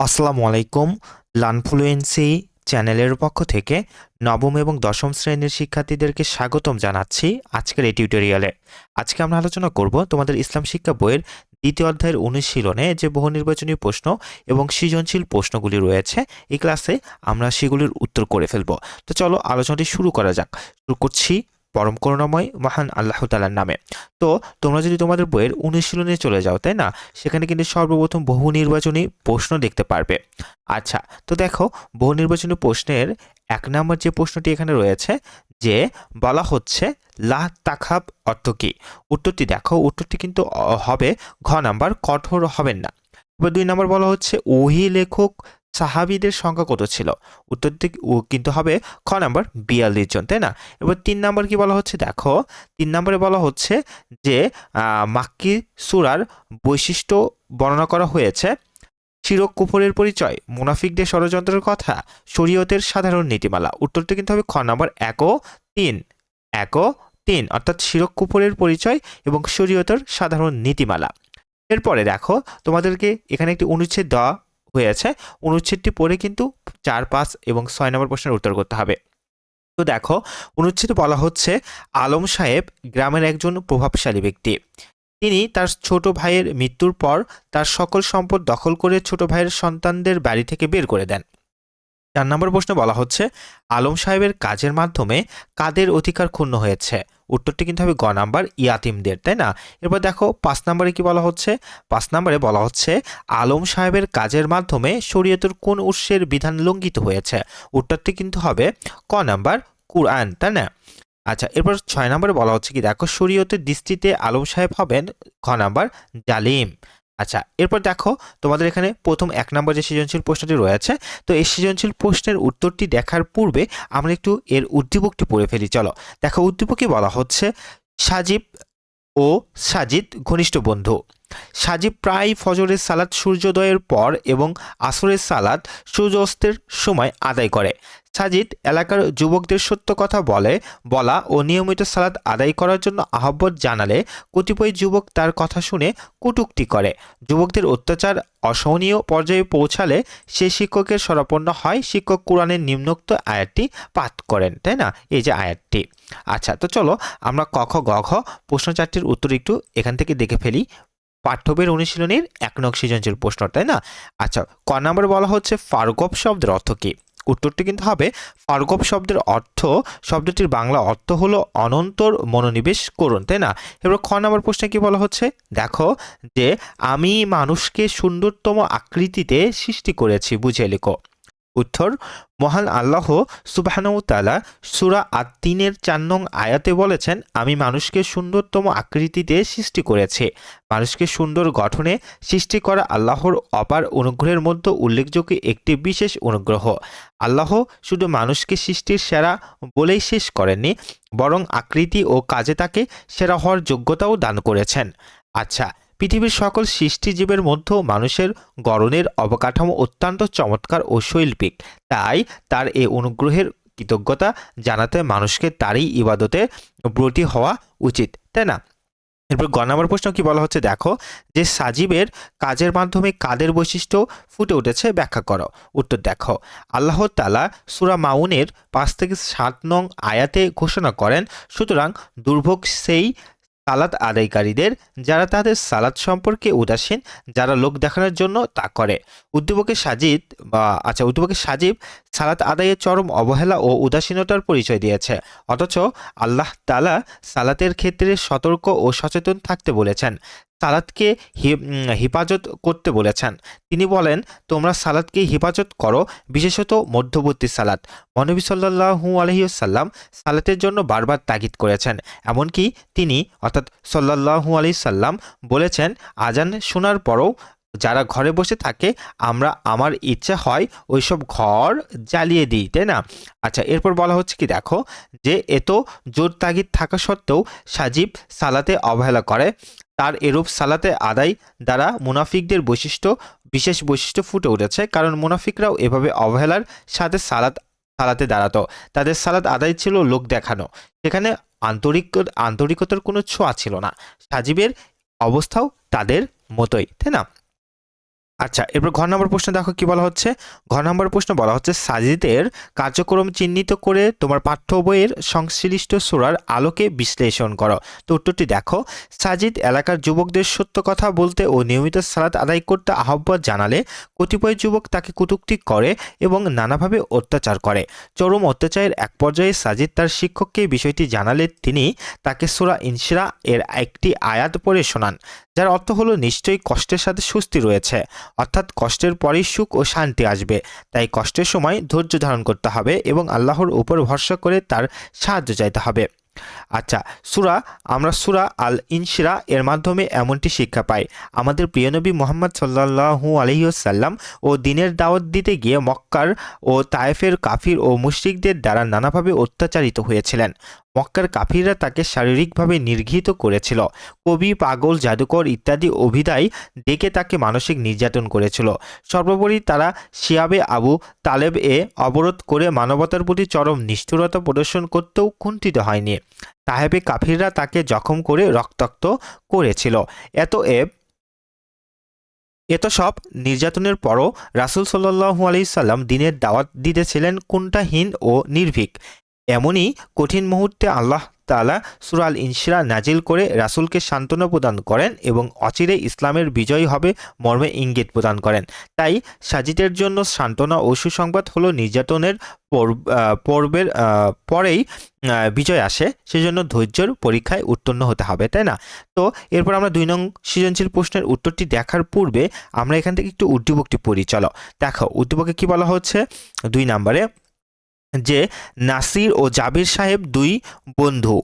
আসসালামু আলাইকুম, লানফ্লুয়েন্সি চ্যানেলের পক্ষ থেকে নবম এবং দশম শ্রেণির শিক্ষার্থীদেরকে স্বাগতম জানাচ্ছি আজকের এই টিউটোরিয়ালে। আজকে আমরা আলোচনা করব তোমাদের ইসলাম শিক্ষা বইয়ের দ্বিতীয় অধ্যায়ের অনুশীলনে যে বহু নির্বাচনী প্রশ্ন এবং সৃজনশীল প্রশ্নগুলি রয়েছে, এই ক্লাসে আমরা সেগুলির উত্তর করে ফেলব। তো চলো আলোচনাটি শুরু করা যাক। শুরু করছি। পরম করুণাময় মহান আল্লাহ তালার নামে। তো তোমরা যদি তোমাদের বইয়ের অনুশীলনে চলে যাও, তাই না? সেখানে কিন্তু সর্বপ্রথম বহু নির্বাচনী প্রশ্ন দেখতে পারবে। আচ্ছা তো দেখো বহু নির্বাচনী প্রশ্নের এক নম্বর যে প্রশ্নটি এখানে রয়েছে, যে বলা হচ্ছে লা তাখাব অর্থ কি? উত্তরটি দেখো, উত্তরটি কিন্তু হবে ঘ নাম্বার, কঠোর হবেন না। এবার দুই নম্বর বলা হচ্ছে, ওহি লেখক সাহাবিদের সংখ্যা কত ছিল? উত্তরটি উ- কিন্তু হবে খ নাম্বার বিয়াল্লিশ জন, তাই না? এবার তিন নাম্বার কি বলা হচ্ছে? দেখো, তিন নম্বরে বলা হচ্ছে যে মাক্কি সুরার বৈশিষ্ট্য বর্ণনা করা হয়েছে। চিরক কুফরের পরিচয়, মুনাফিকদের ষড়যন্ত্রের কথা, শরীয়তের সাধারণ নীতিমালা। উত্তরটি কিন্তু হবে খ নম্বর এক তিন এক তিন, অর্থাৎ শিরক, কুফরের পরিচয় এবং শরীয়তের সাধারণ নীতিমালা। এরপরে দেখো, তোমাদেরকে এখানে একটি অনুচ্ছেদ দেওয়া হয়েছে। অনুচ্ছেদটি পড়ে কিন্তু চার পাঁচ এবং ছয় নম্বর প্রশ্নের উত্তর করতে হবে। তো দেখো, অনুচ্ছেদে বলা হচ্ছে, আলম সাহেব গ্রামের একজন প্রভাবশালী ব্যক্তি। তিনি তার ছোট ভাইয়ের মৃত্যুর পর তার সকল সম্পদ দখল করে ছোট ভাইয়ের সন্তানদের বাড়ি থেকে বের করে দেন। চার নম্বর প্রশ্নে বলা হচ্ছে, আলম সাহেবের কাজের মাধ্যমে কাদের অধিকার ক্ষুণ্ণ হয়েছে? উত্তরটি কিন্তু হবে গ নাম্বার ইয়াতিমদের, তাই না? এরপর দেখো, পাঁচ নম্বরে কি বলা হচ্ছে? পাঁচ নম্বরে বলা হচ্ছে, আলম সাহেবের কাজের মাধ্যমে শরীয়তের কোন উৎসের বিধান লঙ্ঘিত হয়েছে? উত্তরটি কিন্তু হবে ক নাম্বার কুরআন, তাই না? আচ্ছা এরপর ছয় নম্বরে বলা হচ্ছে কি, দেখো, শরীয়তের দৃষ্টিতে আলম সাহেব হবেন খ নাম্বার জালিম। আচ্ছা এরপর দেখো তোমাদের এখানে প্রথম এক নম্বর যে সৃজনশীল প্রশ্নটি রয়েছে, তো এই সৃজনশীল প্রশ্নের উত্তরটি দেখার পূর্বে আমরা একটু এর উদ্দীপকটি পড়ে ফেলি, চলো। দেখো, উদ্দীপকে বলা হচ্ছে সাজিব ও সাজিদ ঘনিষ্ঠ বন্ধু। সাজিব প্রায় ফজরের সালাদ সূর্যোদয়ের পর এবং আসরের সালাদ সূর্যাস্তের সময় আদায় করে। সাজিদ এলাকার যুবকদের সত্য কথা বলে, বলা ও নিয়মিত সালাদ আদায় করার জন্য আহ্বান জানালে কতিপয় যুবক তার কথা শুনে কটূক্তি করে। যুবকদের অত্যাচার, অসহনীয় পর্যায়ে পৌঁছালে সে শিক্ষকের শরণাপন্ন হয়। শিক্ষক কোরআনের নিম্নোক্ত আয়াতটি পাঠ করেন, তাই না? এই যে আয়াতটি। আচ্ছা তো চলো আমরা ক, খ, গ প্রশ্ন চারটির উত্তর একটু এখান থেকে দেখে ফেলি। পাঠ্যবের অনুশীলনের এক নং সৃজনশীল প্রশ্ন, তাই না? আচ্ছা ক নম্বরে বলা হচ্ছে ফারগব শব্দের অর্থ কী? উত্তরটি কিন্তু হবে ফারগব শব্দের অর্থ, শব্দটির বাংলা অর্থ হলো অনন্তর মনোনিবেশ করুন, তাই না? এবার খ নম্বর প্রশ্নে কি বলা হচ্ছে? দেখো যে, আমি মানুষকে সুন্দরতম আকৃতিতে সৃষ্টি করেছি, বুঝে লেখো। উত্তর, মহান আল্লাহ সুবাহানউতালা সুরা আত্মিনের চার নং আয়াতে বলেছেন, আমি মানুষকে সুন্দরতম আকৃতিতে সৃষ্টি করেছি। মানুষকে সুন্দর গঠনে সৃষ্টি করা আল্লাহর অপার অনুগ্রহের মধ্যে উল্লেখযোগ্য একটি বিশেষ অনুগ্রহ। আল্লাহ শুধু মানুষকে সৃষ্টির সেরা বলেই শেষ করেননি, বরং আকৃতি ও কাজে তাকে সেরা হওয়ার যোগ্যতাও দান করেছেন। আচ্ছা পৃথিবীর সকল সৃষ্টিজীবের মধ্যেও মানুষের গড়নের অবকাঠামো অত্যন্ত চমৎকার ও শৈল্পিক। তাই তার এ অনুগ্রহের কৃতজ্ঞতা জানাতে মানুষকে তারই ইবাদতে ব্রতী হওয়া উচিত, তাই না? এরপর গ নম্বর প্রশ্ন কি বলা হচ্ছে? দেখো, যে সাজিবের কাজের মাধ্যমে কাদের বৈশিষ্ট্য ফুটে উঠেছে ব্যাখ্যা করো। উত্তর দেখো, আল্লাহ তালা সুরা মাউনের পাঁচ থেকে সাত নং আয়াতে ঘোষণা করেন, সুতরাং দুর্ভোগ সেই সালাত আদায়কারীদের, যারা তাদের সালাত সম্পর্কে উদাসীন, যারা লোক দেখানোর জন্য তা করে। উদ্দীপকে সাজিদ বা আচ্ছা উদ্দীপকে সাজিব সালাত আদায়ের চরম অবহেলা ও উদাসীনতার পরিচয় দিয়েছে। অথচ আল্লাহ তালা সালাতের ক্ষেত্রে সতর্ক ও সচেতন থাকতে বলেছেন। সালাদকে হেফাজত করতে বলেছেন। তিনি বলেন, তোমরা সালাদকে হেফাজত করো, বিশেষত মধ্যবর্তী সালাদ। মনবী সাল্লাহু আলহিউসাল্লাম সালাতের জন্য বারবার তাগিদ করেছেন। এমনকি তিনি, অর্থাৎ সাল্লাহু আলি সাল্লাম বলেছেন, আজান শোনার পরও যারা ঘরে বসে থাকে, আমরা আমার ইচ্ছা হয় ওইসব ঘর জ্বালিয়ে দিই, তাই না? আচ্ছা এরপর বলা হচ্ছে কি, দেখো যে এত জোর তাগিদ থাকা সত্ত্বেও সাজিব সালাতে অবহেলা করে। তার এরূপ সালাতে আদায় দ্বারা মুনাফিকদের বৈশিষ্ট্য, বিশেষ বৈশিষ্ট্য ফুটে উঠেছে। কারণ মুনাফিকরাও এভাবে অবহেলার সাথে সালাত, সালাতে দাঁড়াতো। তাদের সালাত আদায় ছিল লোক দেখানো। সেখানে আন্তরিক, আন্তরিকতার কোনো ছোঁয়া ছিল না। সাজিবের অবস্থাও তাদের মতোই, তাই না? আচ্ছা এরপর ঘর নম্বর প্রশ্ন দেখো কি বলা হচ্ছে? ঘর নম্বর প্রশ্ন বলা হচ্ছে, সাজিদের কার্যক্রম চিহ্নিত করে তোমার পাঠ্য বইয়ের সংশ্লিষ্ট সুরার আলোকে বিশ্লেষণ করো। তো উত্তরটি দেখো, সাজিদ এলাকার যুবকদের সত্য কথা বলতে ও নিয়মিত সালাত আদায় করতে আহ্বান জানালে কতিপয় যুবক তাকে কটূক্তি করে এবং নানাভাবে অত্যাচার করে। চরম অত্যাচারের এক পর্যায়ে সাজিদ তার শিক্ষককে বিষয়টি জানালে তিনি তাকে সুরা ইনশিরা এর একটি আয়াত পড়ে শোনান। যার অর্থ হলো নিশ্চয়ই কষ্টের সাথে স্বস্তি রয়েছে। অর্থাৎ কষ্টের পরেই সুখ ও শান্তি আসবে। তাই কষ্টের সময় ধৈর্য ধারণ করতে হবে এবং আল্লাহর উপর ভরসা করে তার সাহায্য চাইতে হবে। আচ্ছা সুরা, আমরা সুরা আল ইনশিরা এর মাধ্যমে এমনটি শিক্ষা পাই। আমাদের প্রিয় নবী মোহাম্মদ সাল্লাহু আলহিউসাল্লাম ও দিনের দাওয়াত দিতে গিয়ে মক্কার ও তায়েফের কাফির ও মুশরিকদের দ্বারা নানাভাবে অত্যাচারিত হয়েছিলেন। মক্কার কাফিররা তাকে শারীরিকভাবে নির্ঘিত করেছিল। কবি, পাগল, জাদুকর ইত্যাদি অভিধায় ডেকে তাকে মানসিক নির্যাতন করেছিল। সর্বোপরি তারা শিয়াবে আবু তালেব এ অবরোধ করে মানবতার প্রতি চরম নিষ্ঠুরতা প্রদর্শন করতেও কুণ্ঠিত হয়নি। তাহেবে কাফিররা তাকে জখম করে রক্তাক্ত করেছিল। এত এ এত সব নির্যাতনের পরও রাসুল সাল্লাহু আলাইসাল্লাম দিনের দাওয়াত দিতেছিলেন কোনটাহীন ও নির্ভীক। এমনই কঠিন মুহূর্তে আল্লাহ তালা সুরাল ইনশিরা নাজিল করে রাসুলকে সান্ত্বনা প্রদান করেন এবং অচিরে ইসলামের বিজয় হবে মর্মে ইঙ্গিত প্রদান করেন। তাই সাজিদের জন্য সান্ত্বনা ও সুসংবাদ হলো নির্যাতনের পর্বের পরেই বিজয় আসে। সেজন্য ধৈর্যর পরীক্ষায় উত্তীর্ণ হতে হবে, তাই না? তো এরপর আমরা দুই নং সৃজনশীল প্রশ্নের উত্তরটি দেখার পূর্বে আমরা এখান থেকে একটু উদ্দীপকটি পড়ি, চলো। দেখো, উদ্দীপকে কি বলা হচ্ছে? দুই নম্বরে যে নাসির ও জাবির সাহেব দুই বন্ধু।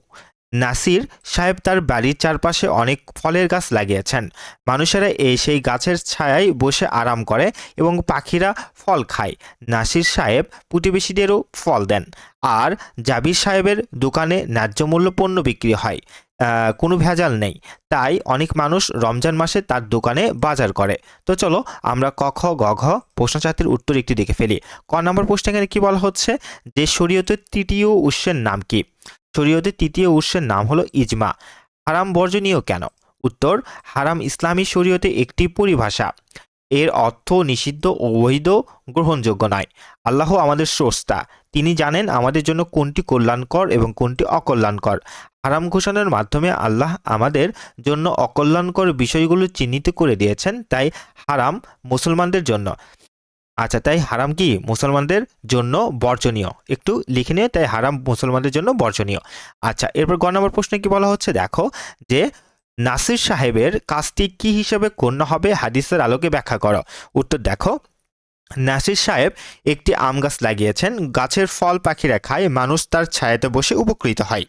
নাসির সাহেব তার বাড়ির চারপাশে অনেক ফলের গাছ লাগিয়েছেন। মানুষেরা এই সেই গাছের ছায়ায় বসে আরাম করে এবং পাখিরা ফল খায়। নাসির সাহেব প্রতিবেশীদেরও ফল দেন। আর জাবির সাহেবের দোকানে ন্যায্য মূল্য পণ্য বিক্রি হয়। কোনো ভেজাল নেই। তাই অনেক মানুষ রমজান মাসে তার দোকানে বাজার করে। তো চলো আমরা ক, খ, গ, ঘ প্রশ্নচাত্রের উত্তর একটি দেখে ফেলি। ক নম্বর প্রশ্ন এখানে কী বলা হচ্ছে? যে শরীয়তের তৃতীয় উৎসের নাম কি? শরীয়তের তৃতীয় উৎসের নাম হলো ইজমা। হারাম বর্জনীয় কেন? উত্তর, হারাম ইসলামী শরীয়তে একটি পরিভাষা। এর অর্থ নিষিদ্ধ ও বৈধ গ্রহণযোগ্য নয়। আল্লাহ আমাদের স্রষ্টা। তিনি জানেন আমাদের জন্য কোনটি কল্যাণকর এবং কোনটি অকল্যাণকর। হারাম ঘোষণার মাধ্যমে আল্লাহ আমাদের জন্য অকল্যাণকর বিষয়গুলো চিহ্নিত করে দিয়েছেন, তাই হারাম মুসলমানদের জন্য। আচ্ছা তাই হারাম কি মুসলমানদের জন্য বর্জনীয়? একটু লিখে নিয়ে, তাই হারাম মুসলমানদের জন্য বর্জনীয়। আচ্ছা এরপর গ নম্বর প্রশ্নে কি বলা হচ্ছে? দেখো, যে নাসির সাহেবের কাজটি কি হিসেবে গণ্য হবে হাদিসের আলোকে ব্যাখ্যা করো। উত্তর দেখো। নাসির সাহেব একটি আম গাছ লাগিয়েছেন। গাছের ফল পাখিরা খায় মানুষ তার ছায়াতে বসে উপকৃত হয়।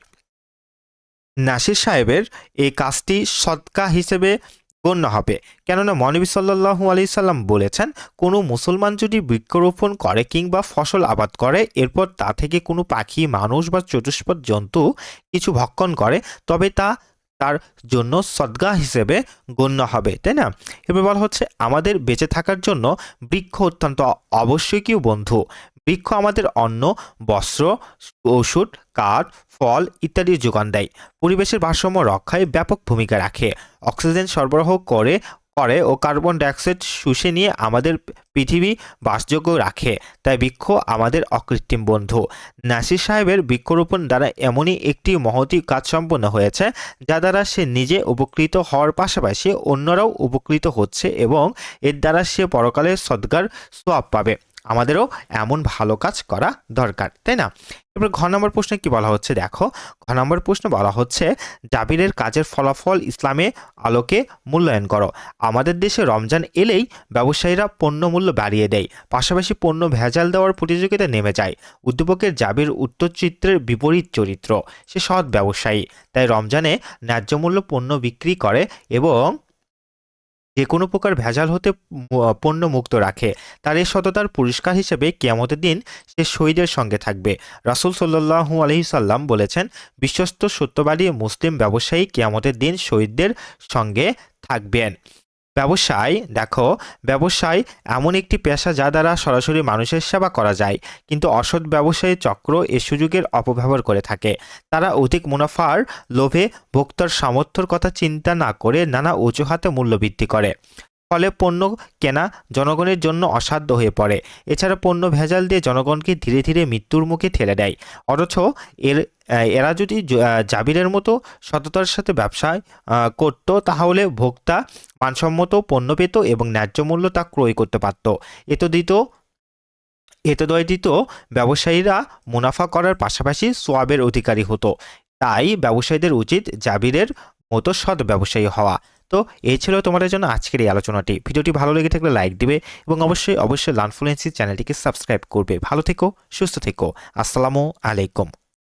নাসির সাহেবের এই কাজটি সৎকা হিসেবে গণ্য হবে। কেননা মনবী সাল্লাহু আলি সাল্লাম বলেছেন, কোনো মুসলমান যদি বৃক্ষরোপণ করে কিংবা ফসল আবাদ করে, এরপর তা থেকে কোনো পাখি, মানুষ বা চতুষ্পদ জন্তু কিছু ভক্ষণ করে, তবে তা তার জন্য সদ্গা হিসেবে গণ্য হবে, তাই না? এবার বলা হচ্ছে, আমাদের বেঁচে থাকার জন্য বৃক্ষ অত্যন্ত আবশ্যকীয় বন্ধু? বৃক্ষ আমাদের অন্ন, বস্ত্র, ওষুধ, কাঠ, ফল ইত্যাদি যোগান দেয়। পরিবেশের ভারসাম্য রক্ষায় ব্যাপক ভূমিকা রাখে। অক্সিজেন সরবরাহ করে করে ও কার্বন ডাইঅক্সাইড শুষে নিয়ে আমাদের পৃথিবী বাসযোগ্য রাখে। তাই বৃক্ষ আমাদের অকৃত্রিম বন্ধু। নাসির সাহেবের বৃক্ষরোপণ দ্বারা এমনই একটি মহতি কাজ সম্পন্ন হয়েছে, যা দ্বারা সে নিজে উপকৃত হওয়ার পাশাপাশি অন্যরাও উপকৃত হচ্ছে এবং এর দ্বারা সে পরকালে সদ্গার সোয়াব পাবে। আমাদেরও এমন ভালো কাজ করা দরকার, তাই না? এবার ঘ নম্বর প্রশ্নে কি বলা হচ্ছে? দেখো, ঘ নম্বর প্রশ্নে বলা হচ্ছে, জাবিরের কাজের ফলাফল ইসলামে আলোকে মূল্যায়ন করো। আমাদের দেশে রমজান এলেই ব্যবসায়ীরা পণ্য মূল্য বাড়িয়ে দেয়, পাশাপাশি পণ্য ভেজাল দেওয়ার প্রতিযোগিতা নেমে যায়। উদ্যোপকের জাবির উত্তরচিত্রের বিপরীত চরিত্র, সে সৎ ব্যবসায়ী। তাই রমজানে ন্যায্য মূল্য পণ্য বিক্রি করে এবং যে কোনো প্রকার ভেজাল হতে পণ্য মুক্ত রাখে, তার এই সততার পুরস্কার হিসেবে কেয়ামতের দিন সে শহীদের সঙ্গে থাকবে। রাসুল সাল্লাহু আলহিসাল্লাম বলেছেন, বিশ্বস্ত সত্যবাদী মুসলিম ব্যবসায়ী কেয়ামতের দিন শহীদদের সঙ্গে থাকবেন। ব্যবসায়, দেখো, ব্যবসায় এমন একটি পেশা যা দ্বারা সরাসরি মানুষের সেবা করা যায়। কিন্তু অসৎ ব্যবসায়ী চক্র এ সুযোগের অপব্যবহার করে থাকে। তারা অধিক মুনাফার লোভে ভোক্তার সামর্থ্যর কথা চিন্তা না করে নানা অজুহাতে মূল্য বৃদ্ধি করে। ফলে পণ্য কেনা জনগণের জন্য অসাধ্য হয়ে পড়ে। এছাড়া পণ্য ভেজাল দিয়ে জনগণকে ধীরে ধীরে মৃত্যুর মুখে ঠেলে দেয়। অথচ এর এরা যদি জাবিরের মতো সততার সাথে ব্যবসায় করতো, তাহলে ভোক্তা মানসম্মত পণ্য পেত এবং ন্যায্য মূল্য তা ক্রয় করতে পারত। এত দিত এতদয় দিত, ব্যবসায়ীরা মুনাফা করার পাশাপাশি সোয়াবের অধিকারী হতো। তাই ব্যবসায়ীদের উচিত জাবিরের মতো সৎ ব্যবসায়ী হওয়া। তো এই ছিল তোমাদের জন্য আজকের এই আলোচনাটি। ভিডিওটি ভালো লেগে থাকলে লাইক দিবে এবং অবশ্যই অবশ্যই লানফ্লুয়েন্সি চ্যানেলটিকে সাবস্ক্রাইব করবে। ভালো থেকো, সুস্থ থেকো। আসসালামু আলাইকুম।